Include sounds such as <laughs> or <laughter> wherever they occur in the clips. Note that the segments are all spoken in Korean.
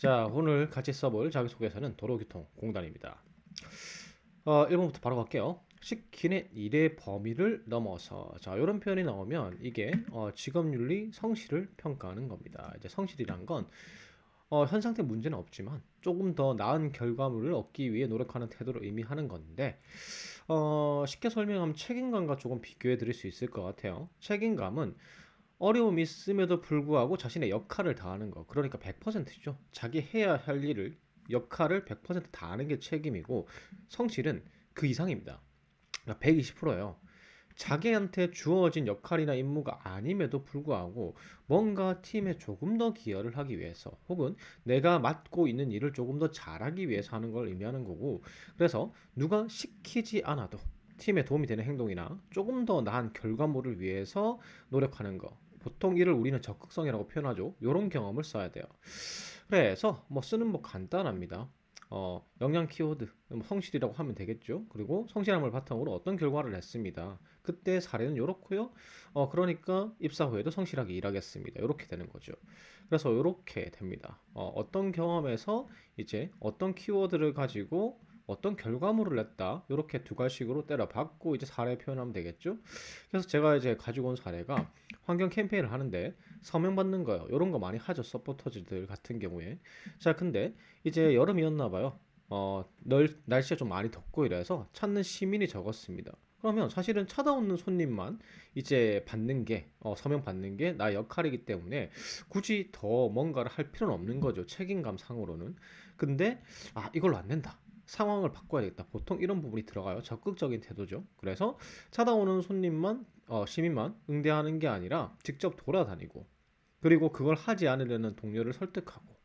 자, 오늘 같이 써볼 자기소개서는 도로교통공단입니다. 어, 1번부터 바로 갈게요. 시키는 일의 범위를 넘어서 자, 이런 표현이 나오면 이게 어, 직업윤리 성실을 평가하는 겁니다. 이제 성실이란 건 어, 현 상태 문제는 없지만 조금 더 나은 결과물을 얻기 위해 노력하는 태도를 의미하는 건데 어, 쉽게 설명하면 책임감과 조금 비교해 드릴 수 있을 것 같아요. 책임감은 어려움이 있음에도 불구하고 자신의 역할을 다하는 거. 그러니까 100%죠. 자기 해야 할 일을 역할을 100% 다하는 게 책임이고 성실은 그 이상입니다. 그러니까 120%예요. 자기한테 주어진 역할이나 임무가 아님에도 불구하고 뭔가 팀에 조금 더 기여를 하기 위해서 혹은 내가 맡고 있는 일을 조금 더 잘하기 위해서 하는 걸 의미하는 거고 그래서 누가 시키지 않아도 팀에 도움이 되는 행동이나 조금 더 나은 결과물을 위해서 노력하는 거 보통 이를 우리는 적극성이라고 표현하죠. 이런 경험을 써야 돼요. 그래서 뭐 쓰는 법 간단합니다. 어, 영양 키워드, 뭐 성실이라고 하면 되겠죠. 그리고 성실함을 바탕으로 어떤 결과를 냈습니다. 그때 사례는 이렇고요. 어, 그러니까 입사 후에도 성실하게 일하겠습니다. 이렇게 되는 거죠. 그래서 이렇게 됩니다. 어, 어떤 경험에서 이제 어떤 키워드를 가지고 어떤 결과물을 냈다 이렇게 두 가지식으로 때려박고 이제 사례 표현하면 되겠죠 그래서 제가 이제 가지고 온 사례가 환경 캠페인을 하는데 서명 받는 거요 이런 거 많이 하죠 서포터즈들 같은 경우에 자 근데 이제 여름이었나 봐요 어 널, 날씨가 좀 많이 덥고 이래서 찾는 시민이 적었습니다 그러면 사실은 찾아오는 손님만 이제 받는 게, 어, 서명 받는 게 나의 역할이기 때문에 굳이 더 뭔가를 할 필요는 없는 거죠. 책임감 상으로는. 근데, 아, 이걸로 안 된다. 상황을 바꿔야 겠다 보통 이런 부분이 들어가요. 적극적인 태도죠. 그래서 찾아오는 손님만 어, 시민만 응대하는 게 아니라 직접 돌아다니고 그리고 그걸 하지 않으려는 동료를 설득하고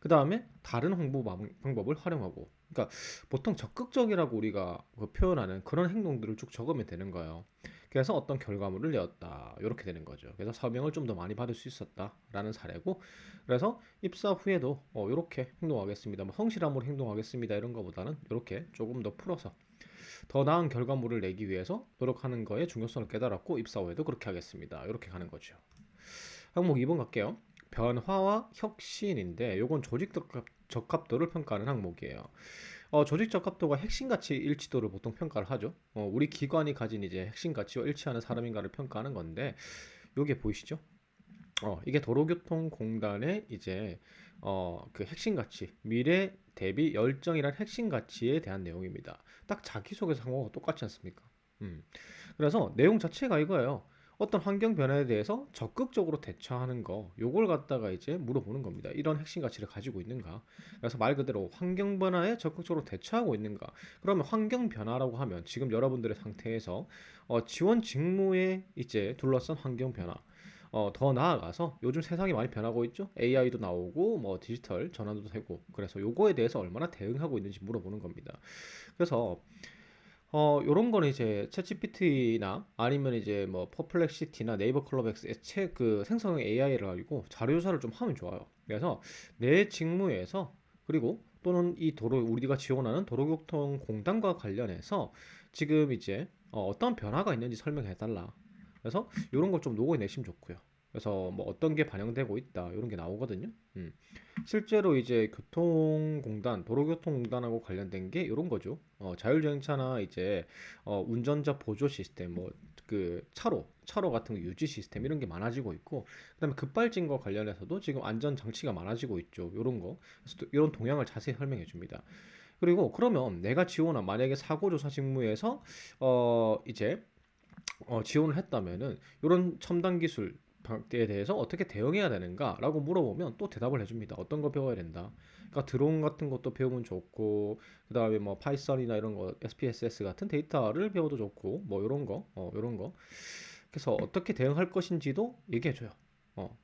그 다음에 다른 홍보 방법을 활용하고 그러니까 보통 적극적이라고 우리가 그 표현하는 그런 행동들을 쭉 적으면 되는 거예요. 그래서 어떤 결과물을 내었다. 이렇게 되는 거죠. 그래서 서명을 좀 더 많이 받을 수 있었다라는 사례고 그래서 입사 후에도 어, 이렇게 행동하겠습니다. 뭐 성실함으로 행동하겠습니다. 이런 거보다는 이렇게 조금 더 풀어서 더 나은 결과물을 내기 위해서 노력하는 거에 중요성을 깨달았고 입사 후에도 그렇게 하겠습니다. 이렇게 가는 거죠. 항목 2번 갈게요. 변화와 혁신인데 요건 조직 적합, 적합도를 평가하는 항목이에요. 어, 조직 적합도가 핵심 가치 일치도를 보통 평가를 하죠. 어, 우리 기관이 가진 이제 핵심 가치와 일치하는 사람인가를 평가하는 건데 요게 보이시죠? 어, 이게 도로교통공단의 이제 어, 그 핵심 가치, 미래 대비 열정이란 핵심 가치에 대한 내용입니다. 딱 자기소개서 한거하고 똑같지 않습니까? 음. 그래서 내용 자체가 이거예요. 어떤 환경 변화에 대해서 적극적으로 대처하는 거 요걸 갖다가 이제 물어보는 겁니다. 이런 핵심 가치를 가지고 있는가? 그래서 말 그대로 환경 변화에 적극적으로 대처하고 있는가? 그러면 환경 변화라고 하면 지금 여러분들의 상태에서 어, 지원 직무에 이제 둘러싼 환경 변화 어, 더 나아가서 요즘 세상이 많이 변하고 있죠. AI도 나오고 뭐 디지털 전환도 되고 그래서 요거에 대해서 얼마나 대응하고 있는지 물어보는 겁니다. 그래서 어, 요런 거는 이제 챗GPT나 아니면 이제 뭐 퍼플렉시티나 네이버 클럽엑스의 책그 생성형 AI를 가지고 자료 조사를 좀 하면 좋아요. 그래서 내 직무에서 그리고 또는 이 도로 우리가 지원하는 도로교통 공단과 관련해서 지금 이제 어, 어떤 변화가 있는지 설명해 달라. 그래서 이런 걸 좀 녹여내시면 좋고요. 그래서 뭐 어떤 게 반영되고 있다 이런 게 나오거든요. 음. 실제로 이제 교통공단, 도로교통공단하고 관련된 게 이런 거죠. 어, 자율주행차나 이제 어, 운전자 보조 시스템, 뭐 그 차로, 차로 같은 거 유지 시스템 이런 게 많아지고 있고, 그다음에 급발진과 관련해서도 지금 안전 장치가 많아지고 있죠. 이런 거, 그래서 이런 동향을 자세히 설명해 줍니다. 그리고 그러면 내가 지원한 만약에 사고 조사 직무에서 어 이제 어, 지원을 했다면은 이런 첨단 기술 에 대해서 어떻게 대응해야 되는가라고 물어보면 또 대답을 해줍니다. 어떤 거 배워야 된다. 그러니까 드론 같은 것도 배우면 좋고 그 다음에 뭐 파이썬이나 이런 거 SPSS 같은 데이터를 배워도 좋고 뭐 이런 거, 어 이런 거. 그래서 어떻게 대응할 것인지도 얘기해줘요. 어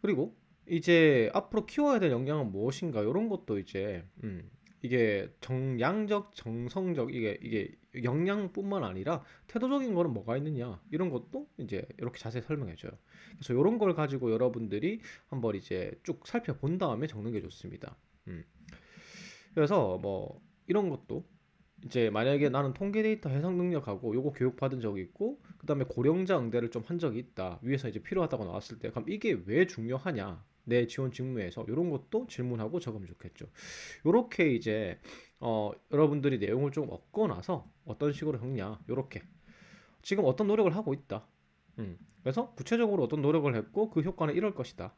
그리고 이제 앞으로 키워야 될 역량은 무엇인가 이런 것도 이제 음, 이게 정량적, 정성적 이게 이게 역량뿐만 아니라 태도적인 거는 뭐가 있느냐 이런 것도 이제 이렇게 자세히 설명해 줘요. 그래서 이런 걸 가지고 여러분들이 한번 이제 쭉 살펴본 다음에 적는 게 좋습니다. 음. 그래서 뭐 이런 것도 이제 만약에 나는 통계 데이터 해석 능력하고 요거 교육 받은 적이 있고 그다음에 고령자 응대를 좀 한 적이 있다 위에서 이제 필요하다고 나왔을 때 그럼 이게 왜 중요하냐 내 지원 직무에서 이런 것도 질문하고 적으면 좋겠죠. 요렇게 이제 어, 여러분들이 내용을 좀 얻고 나서 어떤 식으로 적냐 요렇게 지금 어떤 노력을 하고 있다. 음, 그래서 구체적으로 어떤 노력을 했고 그 효과는 이럴 것이다.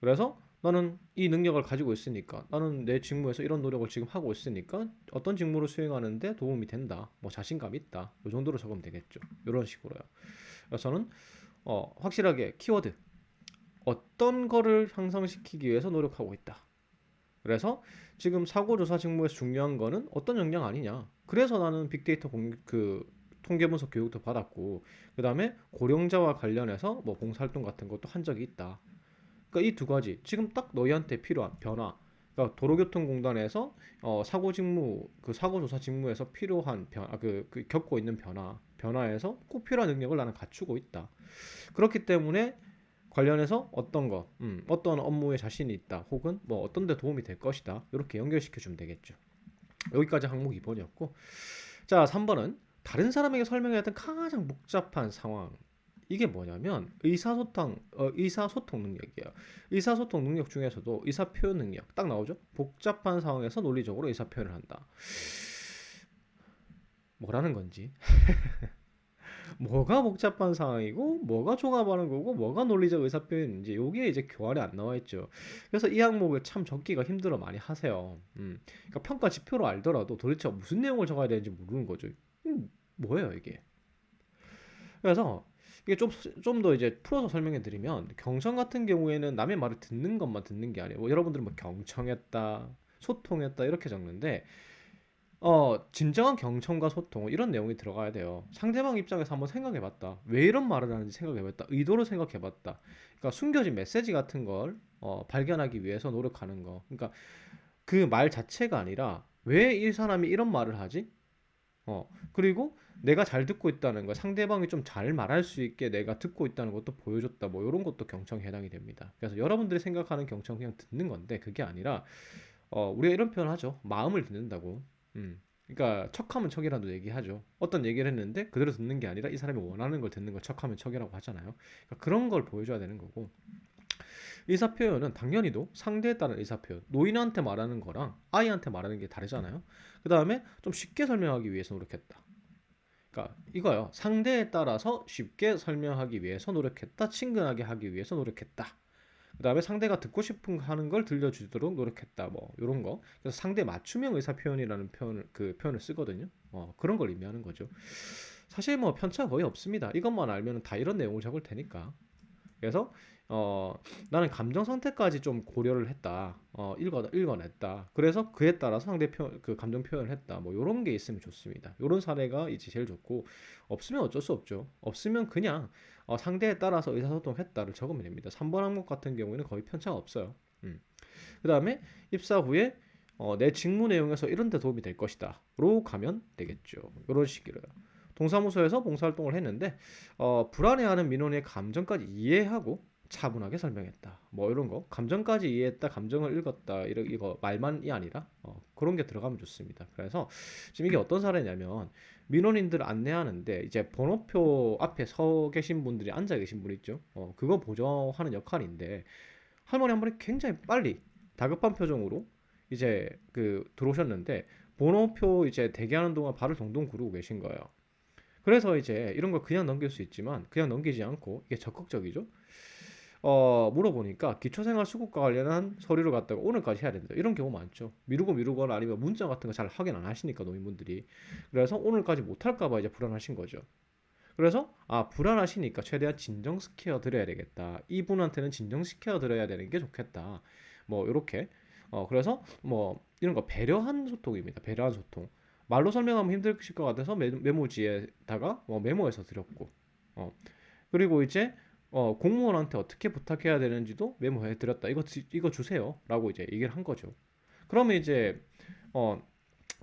그래서 나는 이 능력을 가지고 있으니까 나는 내 직무에서 이런 노력을 지금 하고 있으니까 어떤 직무를 수행하는데 도움이 된다. 뭐 자신감 있다. 이 정도로 적으면 되겠죠. 이런 식으로요. 그래서 저는 어, 확실하게 키워드 어떤 거를 향상시키기 위해서 노력하고 있다. 그래서 지금 사고조사 직무에서 중요한 거는 어떤 역량 아니냐. 그래서 나는 빅데이터 공, 그 통계 분석 교육도 받았고 그 다음에 고령자와 관련해서 뭐 봉사활동 같은 것도 한 적이 있다. 그러니까 이 두 가지 지금 딱 너희한테 필요한 변화. 그러니까 도로교통공단에서 어, 사고 직무 그 사고 조사 직무에서 필요한 변화 그, 그 겪고 있는 변화 변화에서 꼭 필요한 능력을 나는 갖추고 있다. 그렇기 때문에 관련해서 어떤 거, 음, 어떤 업무에 자신이 있다, 혹은 뭐 어떤 데 도움이 될 것이다. 이렇게 연결시켜 주면 되겠죠. 여기까지 항목 2번이었고. 자, 3번은 다른 사람에게 설명해야 했던 가장 복잡한 상황. 이게 뭐냐면 의사소통 어, 의사소통 능력이에요. 의사소통 능력 중에서도 의사 표현 능력 딱 나오죠. 복잡한 상황에서 논리적으로 의사 표현을 한다. 뭐라는 건지 <laughs> 뭐가 복잡한 상황이고 뭐가 종합하는 거고 뭐가 논리적 의사 표현인지 요게 이제 교환에 안 나와 있죠. 그래서 이 항목을 참 적기가 힘들어 많이 하세요. 음. 그러니까 평가 지표로 알더라도 도대체 무슨 내용을 적어야 되는지 모르는 거죠. 음, 뭐예요 이게? 그래서 이게 좀 좀 더 이제 풀어서 설명해 드리면 경청 같은 경우에는 남의 말을 듣는 것만 듣는 게 아니에요. 뭐 여러분들은 뭐 경청했다, 소통했다 이렇게 적는데 어 진정한 경청과 소통 이런 내용이 들어가야 돼요. 상대방 입장에서 한번 생각해 봤다. 왜 이런 말을 하는지 생각해 봤다. 의도를 생각해 봤다. 그러니까 숨겨진 메시지 같은 걸 어, 발견하기 위해서 노력하는 거. 그러니까 그 말 자체가 아니라 왜 이 사람이 이런 말을 하지? 어, 그리고 내가 잘 듣고 있다는 거, 상대방이 좀 잘 말할 수 있게 내가 듣고 있다는 것도 보여줬다. 뭐 이런 것도 경청에 해당이 됩니다. 그래서 여러분들이 생각하는 경청 그냥 듣는 건데 그게 아니라 어, 우리가 이런 표현을 하죠. 마음을 듣는다고. 음. 그러니까 척하면 척이라도 얘기하죠. 어떤 얘기를 했는데 그대로 듣는 게 아니라 이 사람이 원하는 걸 듣는 걸 척하면 척이라고 하잖아요. 그러니까 그런 걸 보여줘야 되는 거고. 의사 표현은 당연히도 상대에 따른 의사 표현. 노인한테 말하는 거랑 아이한테 말하는 게 다르잖아요. 그 다음에 좀 쉽게 설명하기 위해서 노력했다. 그러니까 이거요. 상대에 따라서 쉽게 설명하기 위해서 노력했다. 친근하게 하기 위해서 노력했다. 그다음에 상대가 듣고 싶은 하는 걸 들려주도록 노력했다. 뭐 이런 거. 그래서 상대 맞춤형 의사 표현이라는 표현을 그 표현을 쓰거든요. 어, 그런 걸 의미하는 거죠. 사실 뭐 편차 거의 없습니다. 이것만 알면 다 이런 내용을 적을 테니까. 그래서 어, 나는 감정 상태까지 좀 고려를 했다. 어, 읽어 읽어냈다. 그래서 그에 따라서 상대 표, 그 감정 표현을 했다. 뭐 이런 게 있으면 좋습니다. 이런 사례가 이제 제일 좋고 없으면 어쩔 수 없죠. 없으면 그냥 어, 상대에 따라서 의사소통 했다를 적으면 됩니다. 3번 항목 같은 경우에는 거의 편차가 없어요. 음. 그 다음에 입사 후에 어, 내 직무 내용에서 이런 데 도움이 될 것이다. 로 가면 되겠죠. 이런 식으로요. 동사무소에서 봉사활동을 했는데 어, 불안해하는 민원의 감정까지 이해하고 차분하게 설명했다. 뭐 이런 거 감정까지 이해했다, 감정을 읽었다 이런 이거 말만이 아니라 어, 그런 게 들어가면 좋습니다. 그래서 지금 이게 어떤 사례냐면 민원인들 안내하는데 이제 번호표 앞에 서 계신 분들이 앉아 계신 분 있죠. 어, 그거 보조하는 역할인데 할머니 한 분이 굉장히 빨리 다급한 표정으로 이제 그 들어오셨는데 번호표 이제 대기하는 동안 발을 동동 구르고 계신 거예요. 그래서 이제 이런 걸 그냥 넘길 수 있지만 그냥 넘기지 않고 이게 적극적이죠. 어, 물어보니까 기초생활 수급과 관련한 서류를 갖다가 오늘까지 해야 된다. 이런 경우 많죠. 미루고 미루거나 아니면 문자 같은 거 잘 확인 안 하시니까 노인분들이. 그래서 오늘까지 못 할까 봐 이제 불안하신 거죠. 그래서 아 불안하시니까 최대한 진정시켜 드려야 되겠다. 이분한테는 진정시켜 드려야 되는 게 좋겠다. 뭐 이렇게 어 그래서 뭐 이런 거 배려한 소통입니다. 배려한 소통. 말로 설명하면 힘드실 것 같아서 메, 메모지에다가 뭐 메모해서 드렸고 어 그리고 이제 어, 공무원한테 어떻게 부탁해야 되는지도 메모해 드렸다. 이거 이거 주세요라고 이제 얘기를 한 거죠. 그러면 이제 어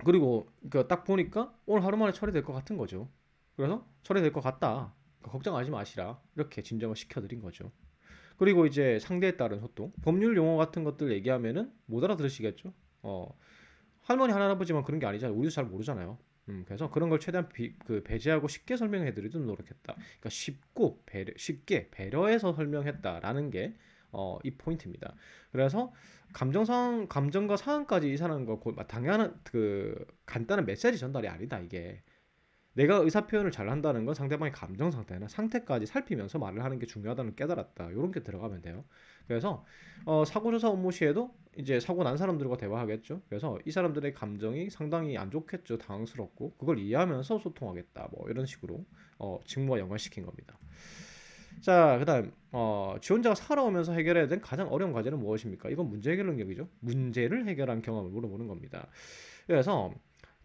그리고 그 딱 보니까 오늘 하루 만에 처리될 것 같은 거죠. 그래서 처리될 것 같다. 그러니까 걱정하지 마시라. 이렇게 진정을 시켜드린 거죠. 그리고 이제 상대에 따른 소통, 법률 용어 같은 것들 얘기하면은 못 알아들으시겠죠. 어 할머니 할아버지만 그런 게 아니잖아요. 우리도 잘 모르잖아요. 음, 그래서 그런 걸 최대한 비, 그 배제하고 쉽게 설명해 드리도록 노력했다. 그러니까 쉽고 배려, 쉽게 배려해서 설명했다라는 게 어, 이 포인트입니다. 그래서 감정상 감정과 상황까지 이 사람과 고- 당연한 그 간단한 메시지 전달이 아니다 이게. 내가 의사 표현을 잘 한다는 건 상대방의 감정 상태나 상태까지 살피면서 말을 하는 게 중요하다는 걸 깨달았다. 이런 게 들어가면 돼요. 그래서 어, 사고 조사 업무 시에도 이제 사고 난 사람들과 대화하겠죠. 그래서 이 사람들의 감정이 상당히 안 좋겠죠. 당황스럽고 그걸 이해하면서 소통하겠다. 뭐 이런 식으로 어, 직무와 연관시킨 겁니다. 자, 그다음 어, 지원자가 살아오면서 해결해야 될 가장 어려운 과제는 무엇입니까? 이건 문제 해결 능력이죠. 문제를 해결한 경험을 물어보는 겁니다. 그래서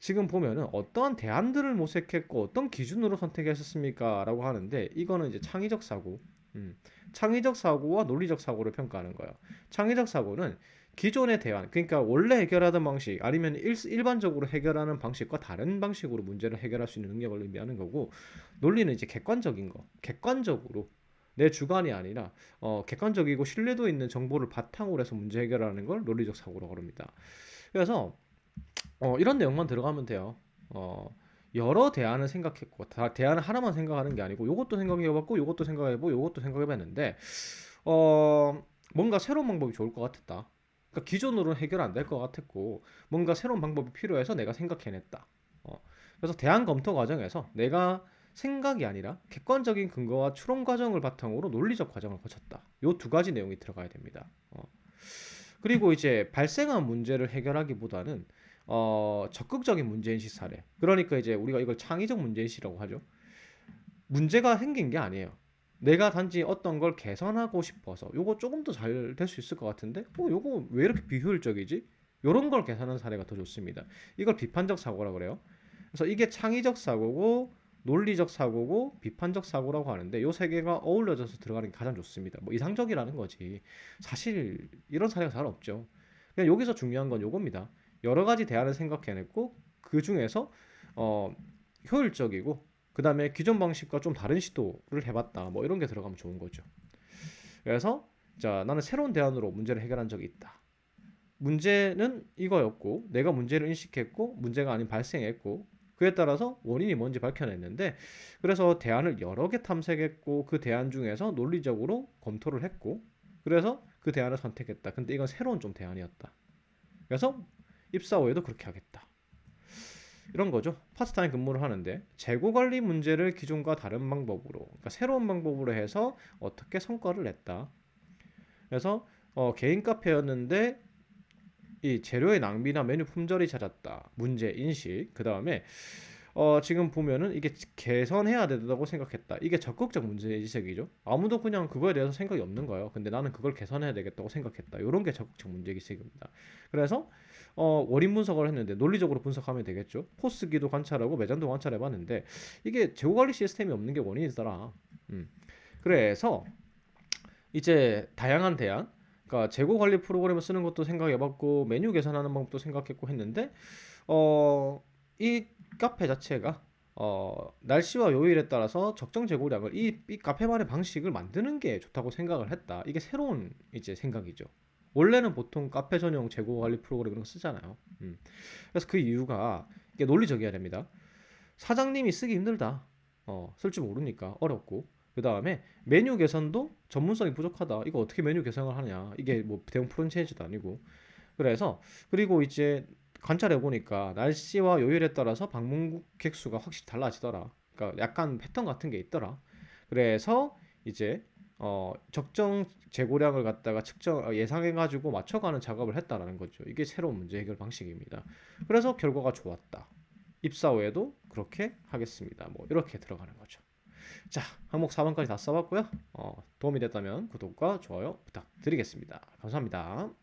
지금 보면은 어떠한 대안들을 모색했고 어떤 기준으로 선택했었습니까? 라고 하는데 이거는 이제 창의적 사고, 음, 창의적 사고와 논리적 사고를 평가하는 거예요. 창의적 사고는 기존의 대안, 그러니까 원래 해결하던 방식 아니면 일, 일반적으로 해결하는 방식과 다른 방식으로 문제를 해결할 수 있는 능력을 의미하는 거고 논리는 이제 객관적인 거, 객관적으로 내 주관이 아니라 어, 객관적이고 신뢰도 있는 정보를 바탕으로 해서 문제 해결하는 걸 논리적 사고라고 합니다. 그래서 어, 이런 내용만 들어가면 돼요. 어, 여러 대안을 생각했고 다 대안을 하나만 생각하는 게 아니고 요것도 생각해봤고 요것도 생각해보고 요것도 생각해봤는데 어, 뭔가 새로운 방법이 좋을 것 같았다. 그러니까 기존으로는 해결 안 될 것 같았고 뭔가 새로운 방법이 필요해서 내가 생각해냈다. 어, 그래서 대안 검토 과정에서 내가 생각이 아니라 객관적인 근거와 추론 과정을 바탕으로 논리적 과정을 거쳤다. 요 두 가지 내용이 들어가야 됩니다. 어. 그리고 이제 발생한 문제를 해결하기보다는 어, 적극적인 문제인식 사례. 그러니까 이제 우리가 이걸 창의적 문제인식이라고 하죠. 문제가 생긴 게 아니에요. 내가 단지 어떤 걸 개선하고 싶어서 요거 조금 더 잘 될 수 있을 것 같은데 어 요거 왜 이렇게 비효율적이지? 요런 걸 개선하는 사례가 더 좋습니다. 이걸 비판적 사고라 그래요. 그래서 이게 창의적 사고고 논리적 사고고 비판적 사고라고 하는데 요 세 개가 어울려져서 들어가는 게 가장 좋습니다. 뭐 이상적이라는 거지. 사실 이런 사례가 잘 없죠. 그냥 여기서 중요한 건 요겁니다. 여러 가지 대안을 생각해냈고 그 중에서 어 효율적이고 그 다음에 기존 방식과 좀 다른 시도를 해봤다. 뭐 이런 게 들어가면 좋은 거죠. 그래서 자 나는 새로운 대안으로 문제를 해결한 적이 있다. 문제는 이거였고 내가 문제를 인식했고 문제가 아닌 발생했고 그에 따라서 원인이 뭔지 밝혀냈는데 그래서 대안을 여러 개 탐색했고 그 대안 중에서 논리적으로 검토를 했고 그래서 그 대안을 선택했다. 근데 이건 새로운 좀 대안이었다. 그래서 입사 후에도 그렇게 하겠다. 이런 거죠. 파트타임 근무를 하는데 재고 관리 문제를 기존과 다른 방법으로, 그러니까 새로운 방법으로 해서 어떻게 성과를 냈다. 그래서 어, 개인 카페였는데 이 재료의 낭비나 메뉴 품절이 잦았다. 문제 인식. 그 다음에 어, 지금 보면은 이게 개선해야 된다고 생각했다. 이게 적극적 문제 인식이죠. 아무도 그냥 그거에 대해서 생각이 없는 거예요. 근데 나는 그걸 개선해야 되겠다고 생각했다. 이런 게 적극적 문제 인식입니다. 그래서 어, 원인 분석을 했는데 논리적으로 분석하면 되겠죠. 포스기도 관찰하고 매장도 관찰해봤는데 이게 재고 관리 시스템이 없는 게 원인이더라. 음. 그래서 이제 다양한 대안, 그러니까 재고 관리 프로그램을 쓰는 것도 생각해봤고 메뉴 개선하는 방법도 생각했고 했는데 어, 이 카페 자체가 어, 날씨와 요일에 따라서 적정 재고량을 이, 이 카페만의 방식을 만드는 게 좋다고 생각을 했다. 이게 새로운 이제 생각이죠. 원래는 보통 카페 전용 재고 관리 프로그램 이런 거 쓰잖아요. 음. 그래서 그 이유가 이게 논리적이어야 됩니다. 사장님이 쓰기 힘들다. 어, 쓸 줄 모르니까 어렵고. 그 다음에 메뉴 개선도 전문성이 부족하다. 이거 어떻게 메뉴 개선을 하냐. 이게 뭐 대형 프랜차이즈도 아니고. 그래서 그리고 이제 관찰해 보니까 날씨와 요일에 따라서 방문객 수가 확실히 달라지더라. 그러니까 약간 패턴 같은 게 있더라. 그래서 이제 어, 적정 재고량을 갖다가 측정 어, 예상해 가지고 맞춰 가는 작업을 했다라는 거죠. 이게 새로운 문제 해결 방식입니다. 그래서 결과가 좋았다. 입사 후에도 그렇게 하겠습니다. 뭐 이렇게 들어가는 거죠. 자, 항목 4번까지 다 써봤고요. 어, 도움이 됐다면 구독과 좋아요 부탁드리겠습니다. 감사합니다.